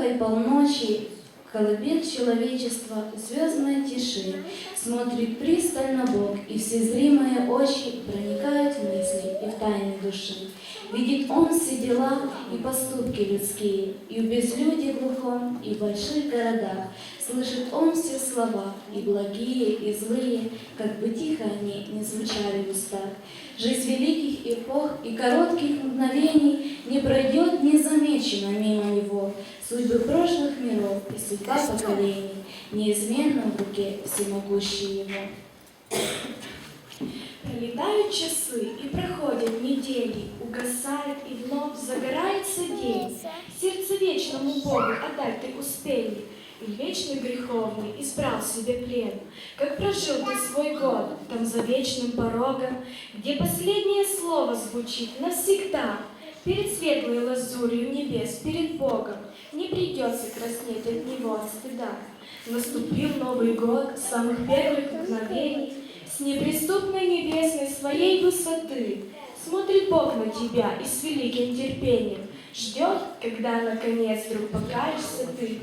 глубокой полночи колыбель человечества звездной тиши смотрит пристально Бог, и все зримые очи проникают в мысли и в тайны души. Видит Он все дела и поступки людские, и в безлюдии глухом, и в больших городах. Слышит Он все слова, и благие, и злые, как бы тихо они не звучали в устах. Жизнь великих эпох и коротких мгновений не пройдет незамеченно судьба поколений неизменно в руке всемогущей его. Пролетают часы и проходят недели, угасает и вновь загорается день. Сердце вечному Богу отдать ты успели, и вечный греховный избрал себе плен. Как прожил ты свой год там за вечным порогом, где последнее слово звучит навсегда. Перед светлой лазурью небес, перед Богом, не придется краснеть от него от стыда. Наступил Новый год самых первых мгновений, с неприступной небесной своей высоты Смотрит Бог на тебя и с великим терпением Ждет, когда наконец вдруг покаешься ты.